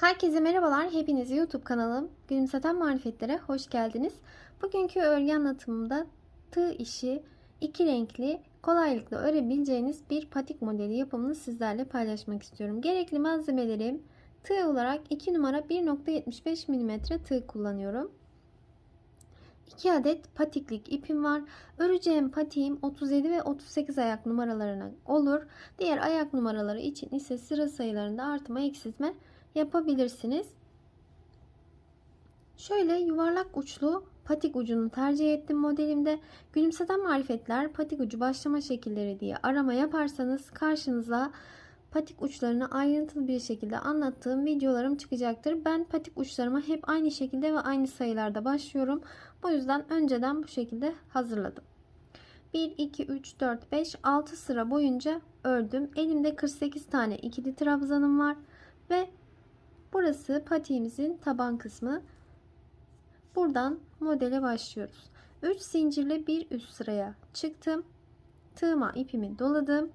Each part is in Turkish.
Herkese merhabalar. Hepiniz YouTube kanalım Gülümseten Marifetlere hoş geldiniz. Bugünkü örgü anlatımımda tığ işi iki renkli kolaylıkla örebileceğiniz bir patik modeli yapımını sizlerle paylaşmak istiyorum. Gerekli malzemelerim tığ olarak 2 numara 1.75 mm tığ kullanıyorum. 2 adet patiklik ipim var. Öreceğim patiğim 37 ve 38 ayak numaralarına olur. Diğer ayak numaraları için ise sıra sayılarında artıma eksiltme yapabilirsiniz. Şöyle yuvarlak uçlu patik ucunu tercih ettim modelimde. Gülümseten marifetler patik ucu başlama şekilleri diye arama yaparsanız karşınıza patik uçlarını ayrıntılı bir şekilde anlattığım videolarım çıkacaktır. Ben patik uçlarıma hep aynı şekilde ve aynı sayılarda başlıyorum. Bu yüzden önceden bu şekilde hazırladım. 1, 2, 3, 4, 5, 6 sıra boyunca ördüm. Elimde 48 tane ikili trabzanım var. Ve burası patiğimizin taban kısmı. Buradan modele başlıyoruz. 3 zincirle bir üst sıraya çıktım. Tığıma ipimi doladım.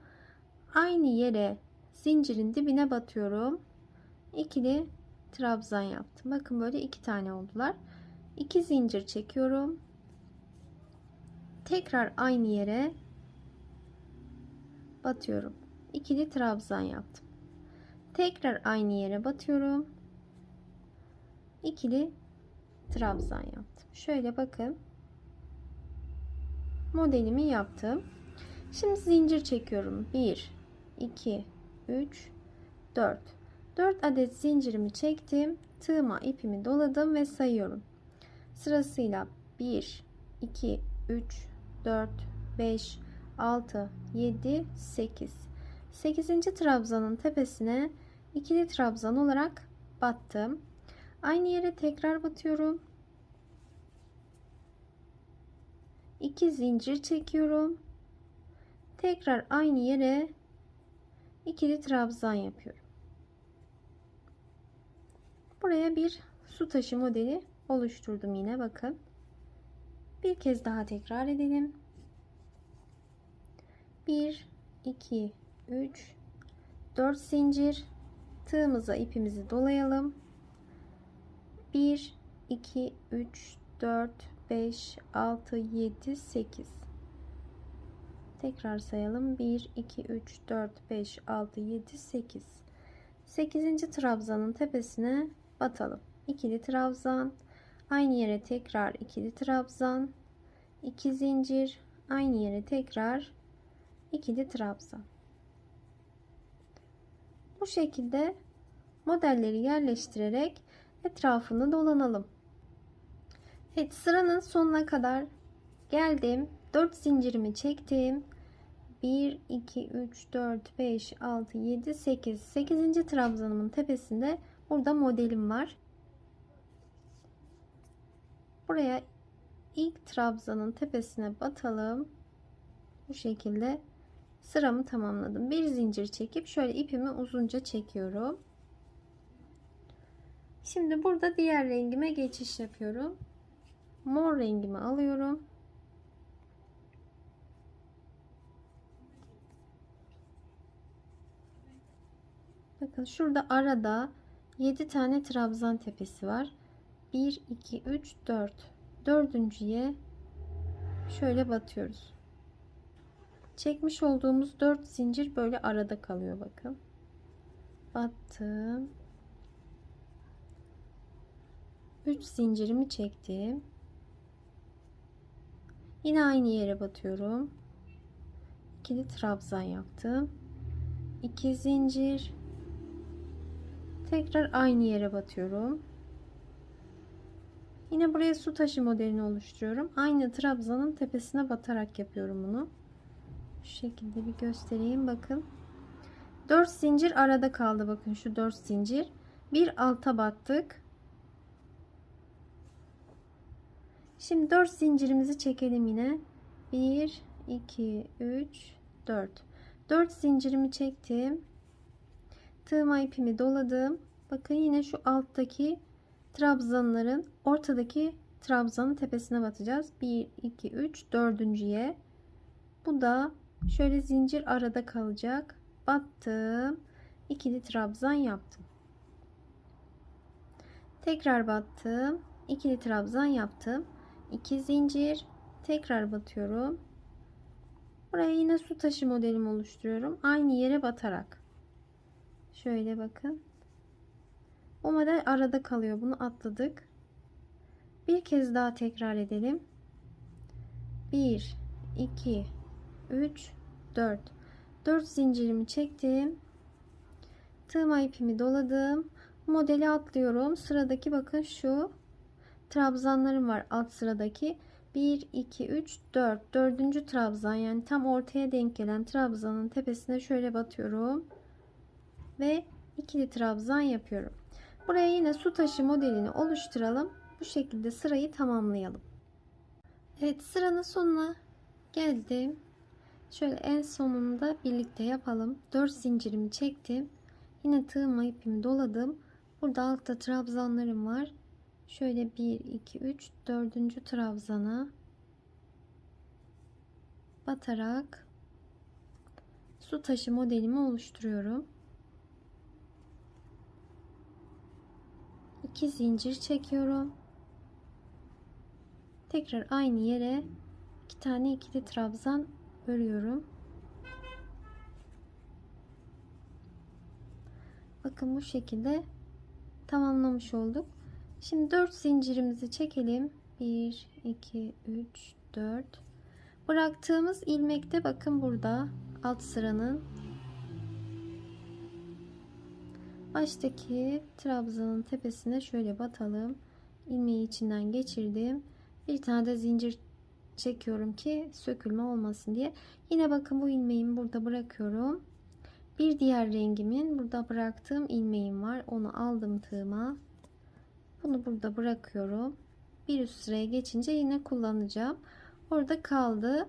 Aynı yere zincirin dibine batıyorum. İkili trabzan yaptım. Bakın böyle iki tane oldular. 2 zincir çekiyorum. Tekrar aynı yere batıyorum. İkili trabzan yaptım. Tekrar aynı yere batıyorum. İkili trabzan yaptım. Şöyle bakın. Modelimi yaptım. Şimdi zincir çekiyorum. 1 2 3 4 4 adet zincirimi çektim. Tığıma ipimi doladım ve sayıyorum. Sırasıyla 1 2 3 4 5 6 7 8 8. trabzanın tepesine ikili trabzan olarak battım. Aynı yere tekrar batıyorum. 2 zincir çekiyorum. Tekrar aynı yere ikili trabzan yapıyorum. Buraya bir su taşı modeli oluşturdum yine bakın. Bir kez daha tekrar edelim. 1 2 3 4 zincir tığımıza ipimizi dolayalım. 1 2 3 4 5 6 7 8 Tekrar sayalım. 1 2 3 4 5 6 7 8 8. trabzanın tepesine batalım. İkili trabzan aynı yere tekrar ikili trabzan 2 zincir aynı yere tekrar ikili trabzan bu şekilde modelleri yerleştirerek etrafını dolanalım. Evet sıranın sonuna kadar geldim. 4 zincirimi çektim. 1 2 3 4 5 6 7 8 8. trabzanımın tepesinde burada modelim var. Buraya ilk trabzanın tepesine batalım. Bu şekilde sıramı tamamladım. Bir zincir çekip şöyle ipimi uzunca çekiyorum. Şimdi burada diğer rengime geçiş yapıyorum. Mor rengimi alıyorum. Bakın şurada arada 7 tane trabzan tepesi var. 1 2 3 4. Dördüncüye şöyle batıyoruz. Çekmiş olduğumuz 4 zincir böyle arada kalıyor bakın. Battım. 3 zincirimi çektim. Yine aynı yere batıyorum. İkili trabzan yaptım. 2 zincir. Tekrar aynı yere batıyorum. Yine buraya su taşı modelini oluşturuyorum. Aynı trabzanın tepesine batarak yapıyorum bunu. Şu şekilde bir göstereyim bakın. 4 zincir arada kaldı bakın şu 4 zincir. Bir alta battık. Şimdi 4 zincirimizi çekelim yine. 1 2 3 4. 4 zincirimi çektim. Tığıma ipimi doladım. Bakın yine şu alttaki trabzanların ortadaki trabzanın tepesine batacağız. 1 2 3 dördüncüye. Bu da şöyle zincir arada kalacak. Battım. ikili trabzan yaptım. Tekrar battım. İkili trabzan yaptım. 2 zincir. Tekrar batıyorum. Buraya yine su taşı modelimi oluşturuyorum. Aynı yere batarak. Şöyle bakın. O model arada kalıyor. Bunu atladık. Bir kez daha tekrar edelim. 1 2 3 4 4 zincirimi çektim. Tığma ipimi doladım. Modeli atlıyorum. Sıradaki bakın şu trabzanlarım var alt sıradaki. 1 2 3 4 dördüncü trabzan yani tam ortaya denk gelen trabzanın tepesine şöyle batıyorum ve ikili trabzan yapıyorum buraya yine su taşı modelini oluşturalım bu şekilde sırayı tamamlayalım Evet sıranın sonuna geldim şöyle en sonunda birlikte yapalım 4 zincirimi çektim yine tığıma ipimi doladım burada altta trabzanlarım var Şöyle 1, 2, 3, 4. trabzana batarak su taşı modelimi oluşturuyorum. 2 zincir çekiyorum. Tekrar aynı yere iki tane ikili trabzan örüyorum. Bakın bu şekilde tamamlamış olduk. Şimdi 4 zincirimizi çekelim. 1, 2, 3, 4. Bıraktığımız ilmekte bakın burada alt sıranın baştaki trabzanın tepesine şöyle batalım. İlmeği içinden geçirdim. Bir tane de zincir çekiyorum ki sökülme olmasın diye. Yine bakın bu ilmeğimi burada bırakıyorum. Bir diğer rengimin burada bıraktığım ilmeğim var. Onu aldım tığıma. Bunu burada bırakıyorum. Bir üst sıraya geçince yine kullanacağım. Orada kaldı.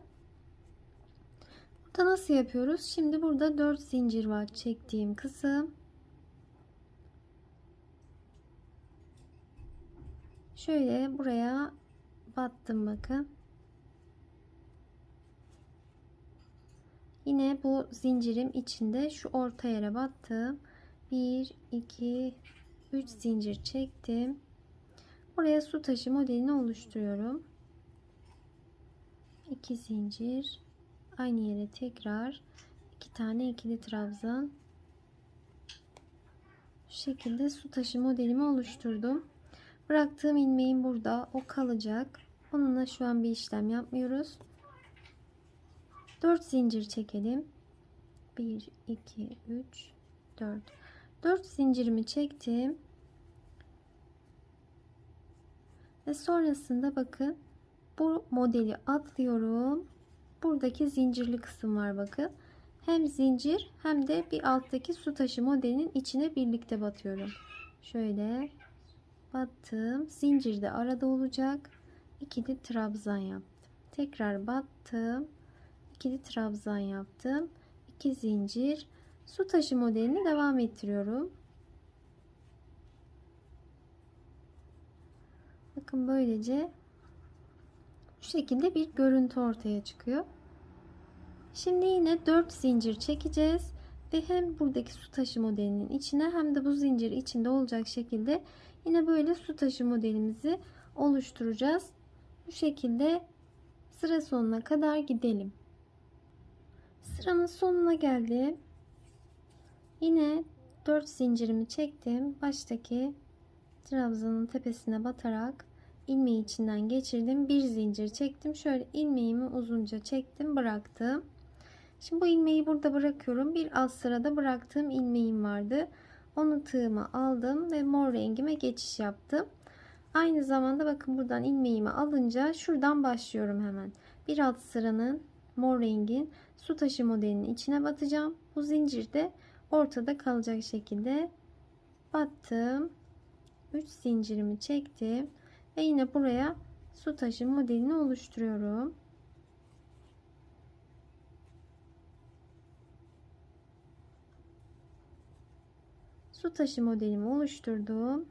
Burada nasıl yapıyoruz? Şimdi burada 4 zincir var çektiğim kısım. Şöyle buraya battım bakın. Yine bu zincirim içinde şu orta yere battım. 1 2 3 zincir çektim. Buraya su taşı modelini oluşturuyorum. 2 zincir aynı yere tekrar iki tane ikili trabzan şu şekilde su taşı modelimi oluşturdum. Bıraktığım ilmeğim burada. O kalacak. Onunla şu an bir işlem yapmıyoruz. 4 zincir çekelim. 1 2 3 4 4 zincirimi çektim. Ve sonrasında bakın bu modeli atlıyorum. Buradaki zincirli kısım var bakın. Hem zincir hem de bir alttaki su taşı modelinin içine birlikte batıyorum. Şöyle battım. Zincir de arada olacak. İkili trabzan yaptım. Tekrar battım. İkili trabzan yaptım. 2 zincir. Su taşı modelini devam ettiriyorum. Bakın böylece bu şekilde bir görüntü ortaya çıkıyor. Şimdi yine 4 zincir çekeceğiz ve hem buradaki su taşı modelinin içine hem de bu zincir içinde olacak şekilde yine böyle su taşı modelimizi oluşturacağız. Bu şekilde sıra sonuna kadar gidelim. Sıranın sonuna geldim. Yine 4 zincirimi çektim. Baştaki trabzanın tepesine batarak ilmeği içinden geçirdim. Bir zincir çektim. Şöyle ilmeğimi uzunca çektim, bıraktım. Şimdi bu ilmeği burada bırakıyorum. Bir alt sırada bıraktığım ilmeğim vardı. Onu tığıma aldım ve mor rengime geçiş yaptım. Aynı zamanda bakın buradan ilmeğimi alınca şuradan başlıyorum hemen. Bir alt sıranın mor rengin su taşı modelinin içine batacağım. Bu zincirde ortada kalacak şekilde battım. 3 zincirimi çektim ve yine buraya su taşı modelini oluşturuyorum. Su taşı modelimi oluşturdum.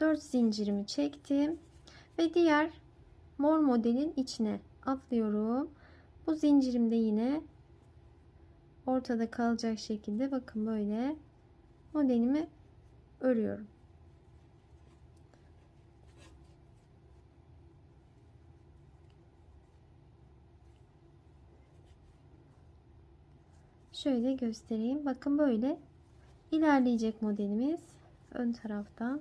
4 zincirimi çektim ve diğer mor modelin içine atlıyorum. Bu zincirimde yine ortada kalacak şekilde bakın böyle modelimi örüyorum. Şöyle göstereyim. Bakın böyle ilerleyecek modelimiz ön taraftan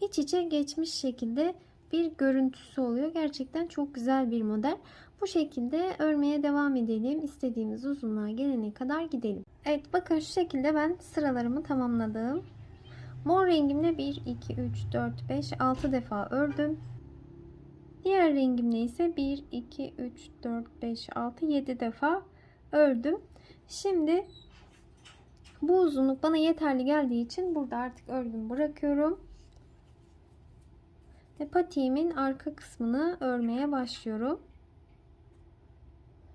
iç içe geçmiş şekilde bir görüntüsü oluyor. Gerçekten çok güzel bir model. Bu şekilde örmeye devam edelim. İstediğimiz uzunluğa gelene kadar gidelim. Evet bakın şu şekilde ben sıralarımı tamamladım. Mor rengimle 1, 2, 3, 4, 5, 6 defa ördüm. Diğer rengimle ise 1, 2, 3, 4, 5, 6, 7 defa ördüm. Şimdi bu uzunluk bana yeterli geldiği için burada artık örgümü bırakıyorum. Ve patiğimin arka kısmını örmeye başlıyorum.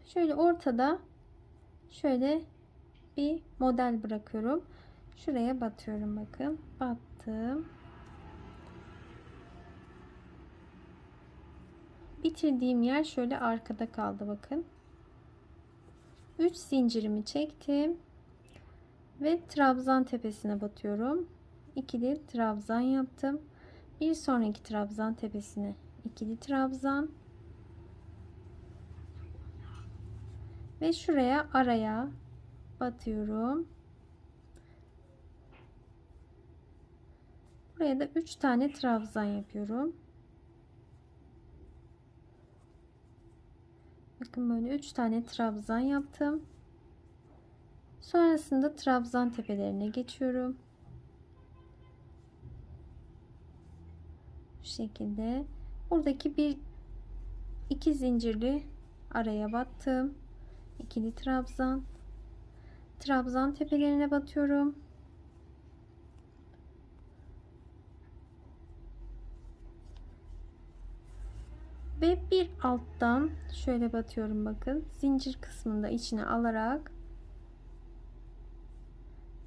Şöyle ortada şöyle bir model bırakıyorum. Şuraya batıyorum bakın. Battım. Bitirdiğim yer şöyle arkada kaldı bakın. 3 zincirimi çektim. Ve trabzan tepesine batıyorum. İkili trabzan yaptım. Bir sonraki trabzan tepesine ikili trabzan. Ve şuraya araya batıyorum. Buraya da 3 tane trabzan yapıyorum. Bakın böyle 3 tane trabzan yaptım. Sonrasında trabzan tepelerine geçiyorum. Şu şekilde. Buradaki bir iki zincirli araya battım. İkili trabzan. Trabzan tepelerine batıyorum. Ve bir alttan şöyle batıyorum bakın. Zincir kısmında içine alarak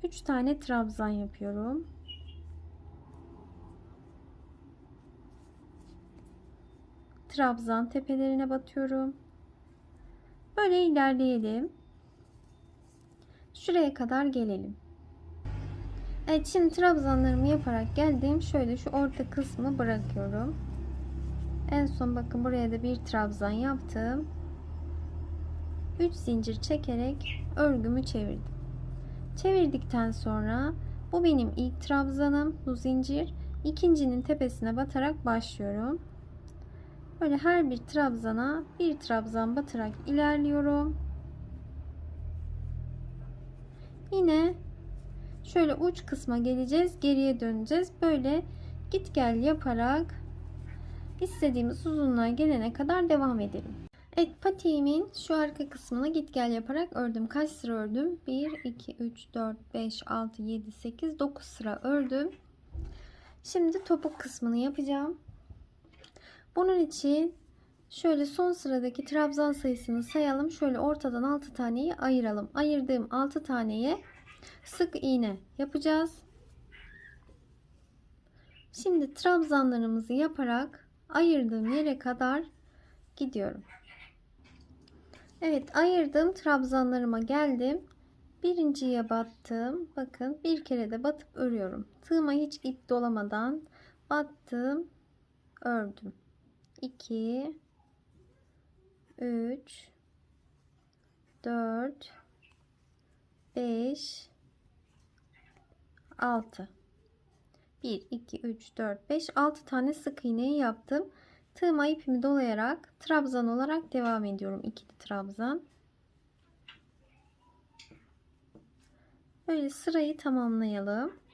3 tane trabzan yapıyorum. Trabzan tepelerine batıyorum. Böyle ilerleyelim. Şuraya kadar gelelim. Evet şimdi trabzanlarımı yaparak geldim. Şöyle şu orta kısmı bırakıyorum. En son bakın buraya da bir trabzan yaptım. 3 zincir çekerek örgümü çevirdim. Çevirdikten sonra bu benim ilk trabzanım. Bu zincir. ikincinin tepesine batarak başlıyorum. Böyle her bir trabzana bir trabzan batarak ilerliyorum. Yine şöyle uç kısma geleceğiz. Geriye döneceğiz. Böyle git gel yaparak istediğimiz uzunluğa gelene kadar devam edelim. Evet patiğimin şu arka kısmına git gel yaparak ördüm. Kaç sıra ördüm? 1, 2, 3, 4, 5, 6, 7, 8, 9 sıra ördüm. Şimdi topuk kısmını yapacağım. Bunun için şöyle son sıradaki trabzan sayısını sayalım. Şöyle ortadan 6 taneyi ayıralım. Ayırdığım 6 taneye sık iğne yapacağız. Şimdi trabzanlarımızı yaparak ayırdığım yere kadar gidiyorum. Evet ayırdığım trabzanlarıma geldim. Birinciye battım. Bakın bir kere de batıp örüyorum. Tığıma hiç ip dolamadan battım. Ördüm. 2 3 4 5 6 1 2 3 4 5 6 tane sık iğneyi yaptım. Tığıma ipimi dolayarak trabzan olarak devam ediyorum. İkili trabzan. Böyle sırayı tamamlayalım.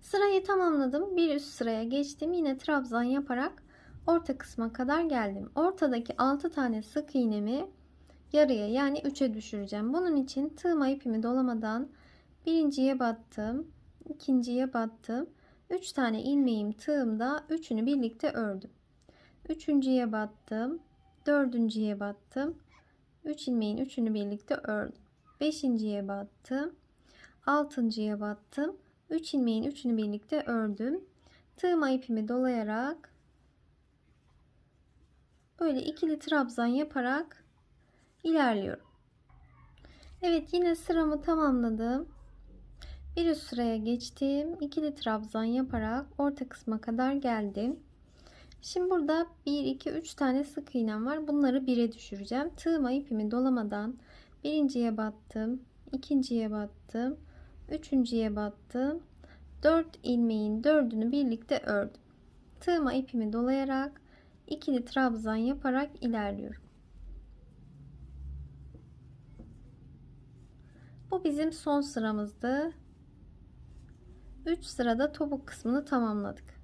Sırayı tamamladım. Bir üst sıraya geçtim. Yine trabzan yaparak orta kısma kadar geldim. Ortadaki 6 tane sık iğnemi yarıya yani 3'e düşüreceğim. Bunun için tığıma ipimi dolamadan birinciye battım. ikinciye battım. 3 tane ilmeğim tığımda üçünü birlikte ördüm. Üçüncüye battım. Dördüncüye battım. 3 ilmeğin üçünü birlikte ördüm. Beşinciye battım. Altıncıya battım. 3 ilmeğin üçünü birlikte ördüm. Tığıma ipimi dolayarak böyle ikili trabzan yaparak ilerliyorum. Evet yine sıramı tamamladım. Bir üst sıraya geçtim. İkili trabzan yaparak orta kısma kadar geldim. Şimdi burada 1, 2, 3 tane sık iğnem var. Bunları 1'e düşüreceğim. Tığıma ipimi dolamadan birinciye battım. ikinciye battım. Üçüncüye battım. 4 ilmeğin dördünü birlikte ördüm. Tığıma ipimi dolayarak ikili trabzan yaparak ilerliyorum. Bu bizim son sıramızdı. 3 sırada topuk kısmını tamamladık.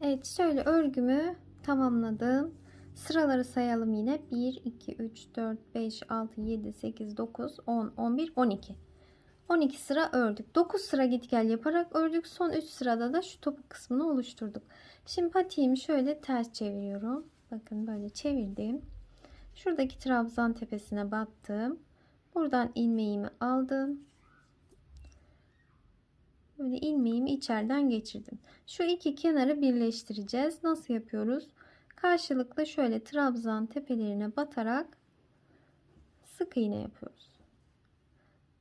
Evet şöyle örgümü tamamladım. Sıraları sayalım yine. 1, 2, 3, 4, 5, 6, 7, 8, 9, 10, 11, 12. 12 sıra ördük. 9 sıra git gel yaparak ördük. Son 3 sırada da şu topuk kısmını oluşturduk. Şimdi patiğimi şöyle ters çeviriyorum. Bakın böyle çevirdim. Şuradaki trabzan tepesine battım. Buradan ilmeğimi aldım. Böyle ilmeğimi içeriden geçirdim. Şu iki kenarı birleştireceğiz. Nasıl yapıyoruz? Karşılıklı şöyle trabzan tepelerine batarak sık iğne yapıyoruz.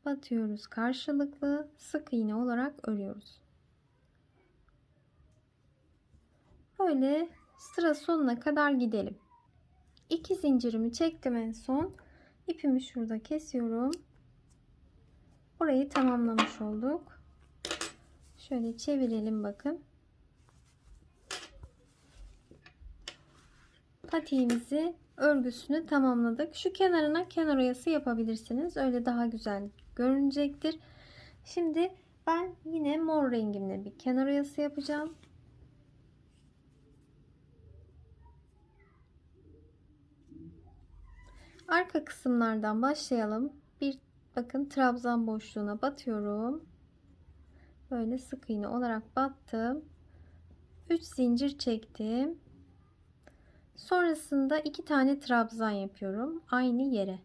Batıyoruz karşılıklı sık iğne olarak örüyoruz. Böyle sıra sonuna kadar gidelim. İki zincirimi çektim en son. İpimi şurada kesiyorum. Orayı tamamlamış olduk. Şöyle çevirelim bakın. Patiğimizi örgüsünü tamamladık. Şu kenarına kenar oyası yapabilirsiniz. Öyle daha güzel görünecektir. Şimdi ben yine mor rengimle bir kenar oyası yapacağım. Arka kısımlardan başlayalım. Bir bakın trabzan boşluğuna batıyorum. Böyle sık iğne olarak battım. 3 zincir çektim. Sonrasında iki tane trabzan yapıyorum aynı yere.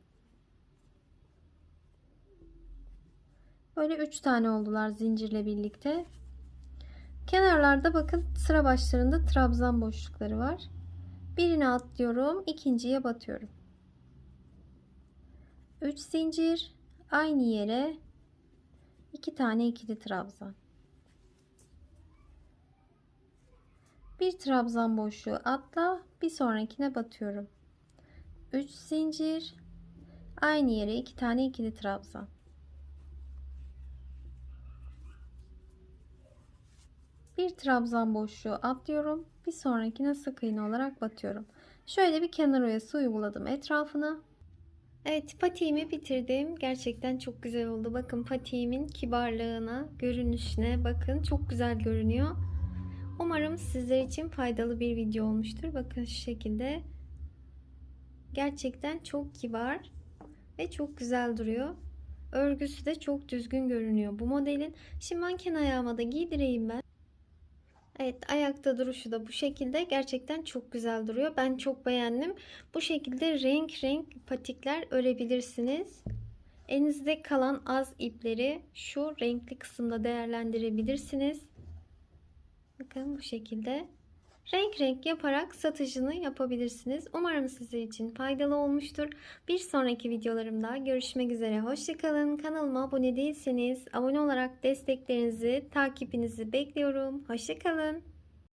Böyle 3 tane oldular zincirle birlikte. Kenarlarda bakın sıra başlarında trabzan boşlukları var. Birini atlıyorum, ikinciye batıyorum. 3 zincir aynı yere 2 tane ikili trabzan. Bir trabzan boşluğu atla, bir sonrakine batıyorum. 3 zincir aynı yere 2 tane ikili trabzan. Bir trabzan boşluğu atlıyorum. Bir sonrakine sık iğne olarak batıyorum. Şöyle bir kenar oyası uyguladım etrafına. Evet patiğimi bitirdim. Gerçekten çok güzel oldu. Bakın patiğimin kibarlığına, görünüşüne bakın. Çok güzel görünüyor. Umarım sizler için faydalı bir video olmuştur. Bakın şu şekilde. Gerçekten çok kibar ve çok güzel duruyor. Örgüsü de çok düzgün görünüyor bu modelin. Şimdi manken ayağıma da giydireyim ben. Evet ayakta duruşu da bu şekilde gerçekten çok güzel duruyor. Ben çok beğendim. Bu şekilde renk renk patikler örebilirsiniz. Elinizde kalan az ipleri şu renkli kısımda değerlendirebilirsiniz. Bakın bu şekilde. Renk renk yaparak satışını yapabilirsiniz. Umarım sizler için faydalı olmuştur. Bir sonraki videolarımda görüşmek üzere. Hoşçakalın. Kanalıma abone değilseniz abone olarak desteklerinizi, takipinizi bekliyorum. Hoşçakalın.